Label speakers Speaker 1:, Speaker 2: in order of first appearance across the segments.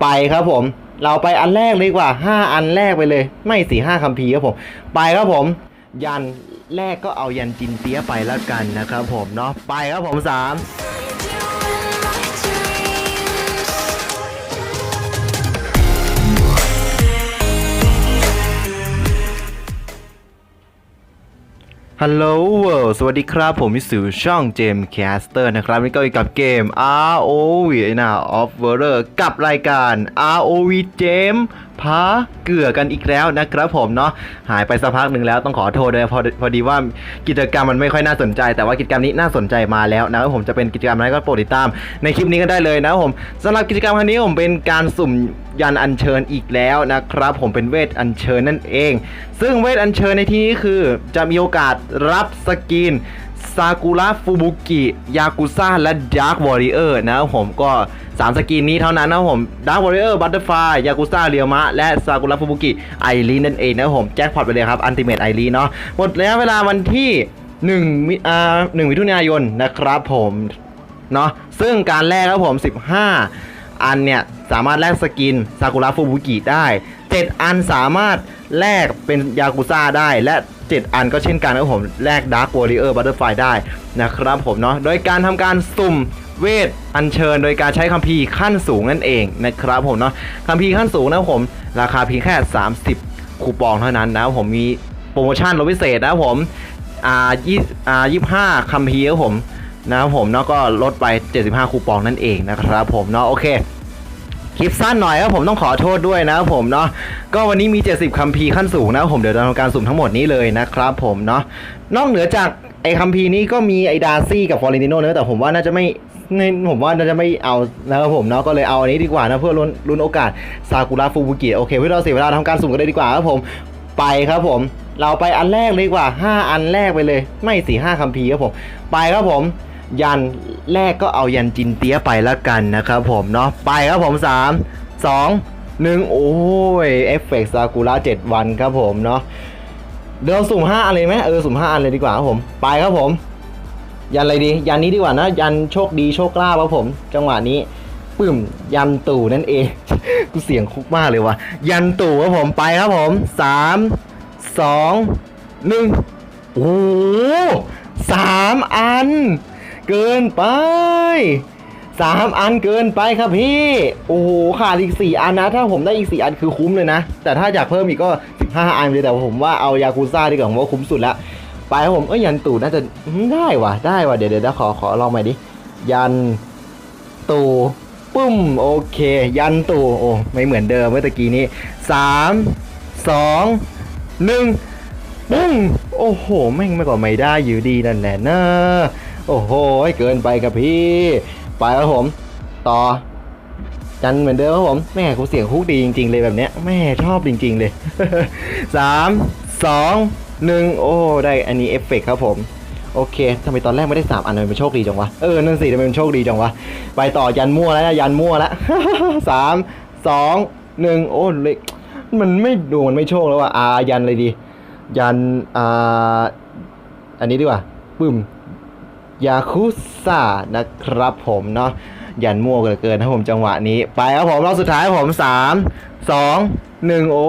Speaker 1: ไปครับผม เราไปอันแรกเลยกว่า 5 อันแรกไปเลย ไม่สี่ห้าคำพีครับผม ไปครับผม ยันแรกก็เอายันจินเตี้ยไปแล้วกันนะครับผมเนาะไปครับผม3 ฮัลโหลเวิลด์สวัสดีครับผมมิสูช่องเจมส์แคสเตอร์นะครับนี่ก็อยู่กับเกม ROV นะ of w o r กับรายการ ROV เจมพาเกลือกันอีกแล้วนะครับผมเนาะหายไปสักพักหนึ่งแล้วต้องขอโทษด้วยพอพอดีว่ากิจกรรมมันไม่ค่อยน่าสนใจ แต่ว่ากิจกรรมนี้น่าสนใจมาแล้วนะครับผมจะเป็นกิจกรรมอะไรก็โปรดติดตาม ในคลิปนี้ก็ได้เลยนะครับผมสำหรับกิจกรรมครั้งนี้ผมเป็นการสุ่มยันอัญเชิญอีกแล้วนะครับ ผมเป็นเวทอัญเชิญนั่นเอง ซึ่งเวทอัญเชิญในที่นี้คือจะมีโอกาสรับสกินซากุระฟูบุกิยากุซ่าและดาร์ w วอริเออร์นะครับผมก็ 3 สกินนี้เท่านั้นนะครับผมดาร์ w วอริเออร์บัตเตอร์ฟลายยากุซ่าเรียวมะ และซากุระฟูบุกิไอรีนั่นเองนะครับผมแจ็คพอตไปเลยครับอันติเมตไอรีเนาะหมดระยะเวลาวันที่1มิอ่า1มิถุนายนนะครับผมเนาะซึ่งการแรกครับผม 15 อันเนี่ย สามารถแลกสกินซากุระฟูบุกิได้ 7 อันสามารถแลกเป็นยากุซ่าได้และ 7 อันก็เช่นกันนะครับผมแลกดาร์ w วอริเออร์บัตเตอร์ไฟได้นะครับผมเนาะโดยการทำการสุ่มเวทอัญเชิญโดยการใช้คัมภีร์ขั้นสูงนั่นเองนะครับผมเนาะคัมภีร์ขั้นสูงนะครับผมราคาเพียงแค่ 30 คูปองเท่านั้นนะครับผมมีโปรโมชั่นลดพิเศษนะครับผมอ่ายี่อ่ายี่ห้าคัมภีร์ครับผมนะครับผมเนาะก็ลดไป 75 คูปองนั่นเองนะครับผมเนาะโอเค คลิปสั้นหน่อยครับผมต้องขอโทษด้วยนะครับผมเนาะก็วันนี้มี 70คัมภีร์ขั้นสูงนะครับผมเดี๋ยวจะทำการสุ่มทั้งหมดนี้เลยนะครับผมเนาะนอกเหนือจากไอ้คัมภีร์นี้ก็มีไอ้ดาร์ซี่กับฟอร์เรนติโน่เนอะแต่ผมว่าน่าจะไม่ในผมว่าน่าจะไม่เอานะครับผมเนาะก็เลยเอาอันนี้ดีกว่านะเพื่อลุ้นลุ้นโอกาสซากุระฟูบุกิโอเคเพื่อเราเสียเวลาทำการสุ่มกันเลยดีกว่าครับผมไปครับผม เราไปอันแรกเลยดีกว่า 5 อันแรกไปเลย ไม่สี่ห้าคัมภีร์ครับผม ไปครับผม ยัน แรกก็เอายันจินเตี้ยไปล้วกันนะครับผมเนาะไปครับผม 3 2 1 โอ้ยเอฟเฟกต์ซากุระ7วันครับผมเนาะเดี๋ยวสุ่ม5อันเลยไหมเออสุ่ม5อันเลยดีกว่าครับผม ไปครับผม ยันอะไรดียันนี้ดีกว่านะ ยันโชคดีโชคลาภครับผม จังหวะนี้ปึ้มยันตู่นั่นเอง กูเสียงคุกมากเลยว่ะยันตู่ครับผมไปครับผมสามสองหนึ่งโอ้สามอัน เกินไปสามอันเกินไปครับพี่ โอ้โหขาดอีกสี่อันนะ ถ้าผมได้อีกสี่อันคือคุ้มเลยนะ แต่ถ้าอยากเพิ่มอีกก็สิบห้าอันเลยแต่ผมว่าเอายากูซ่าดีกว่าผมว่าคุ้มสุดละไปครับผมเอ้ยยันตู่น่าจะได้ว่ะได้ว่ะเดี๋ยวเดี๋ยวขอขอลองใหม่ดิยันตู่ปุ้มโอเค ยันตู่โอ้ไม่เหมือนเดิมเมื่อตะกี้นี้สามสองหนึ่งปุ้งโอ้โหแม่งไม่ก็ไม่ได้อยู่ดีนั่นแหละนะ โอ้โหเกินไปครับพี่ ไปครับผม ต่อ จันเหมือนเดิมครับผม แม่กูเสียงคุกดีจริง ๆ เลยแบบเนี้ย แม่ชอบจริง ๆ เลยสามสองหนึ่งโอ้ ได้อันนี้เอฟเฟกต์ครับผม โอเคทำไมตอนแรกไม่ได้สามอันทำไมมันโชคดีจังวะ เออ นั่นสิทำไมมันโชคดีจังวะ ไปต่อยันมั่วแล้วยันมั่วแล้วสามสองหนึ่งโอ้เล็กมันไม่ดูมันไม่โชคแล้ววะอายันเลยดี ยันอ่าอันนี้ดีกว่าปึ้ม ยาคุซ่านะครับผมเนาะยันมั่วเกินเกินนะผมจังหวะนี้ ไปครับผมรอบสุดท้ายผมสามสองหนึ่งโอ้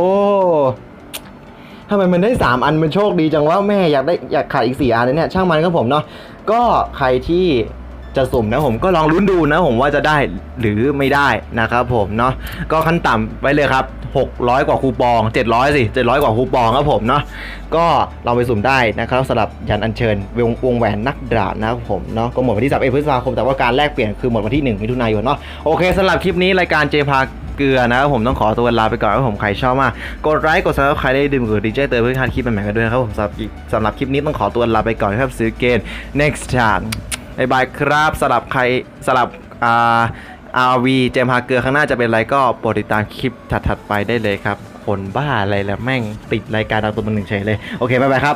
Speaker 1: ทำไมมันได้สามอันมันโชคดีจังว่าแม่อยากได้อยากขาดอีกสี่อันเนี่ยช่างมันครับผมเนาะก็ใครที่ จะสุ่มนะผมก็ลองลุ้นดูนะผมว่าจะได้หรือไม่ได้นะครับผมเนาะก็ขั้นต่ำไว้เลยครับ 600 กว่าคูปอง 700 สิ 700 กว่าคูปองครับผมเนาะก็ลองไปสุ่มได้นะครับสำหรับยันอัญเชิญวงวงแหวนนักดาบนะครับผมเนาะก็หมดวันที่31พฤษภาคมแต่ว่าการแลกเปลี่ยนคือหมดวันที่ 1 มิถุนายนเนาะโอเคสำหรับคลิปนี้รายการเจพาเกลือนะครับผมต้องขอตัวลาไปก่อนครับผมใครชอบมากกดไลค์กดซับสไครต์ได้ดื่มกดดีเจเตอร์เพื่อพลาดคลิปใหม่ๆกันด้วยนะครับผมสำหรับสำหรับคลิปนี้ต้องขอตัวลาไปก่อนครับซื้อเกม next time บายบายครับสลับใครสลับอ่า RV เจมฮาเกอร์ข้างหน้าจะเป็นอะไรก็โปรดติดตามคลิปถัดๆไปได้เลยครับ คนบ้าอะไรแล้วแม่งติดรายการดาวตัวมันหนึ่งเฉยเลย โอเคบายบายครับ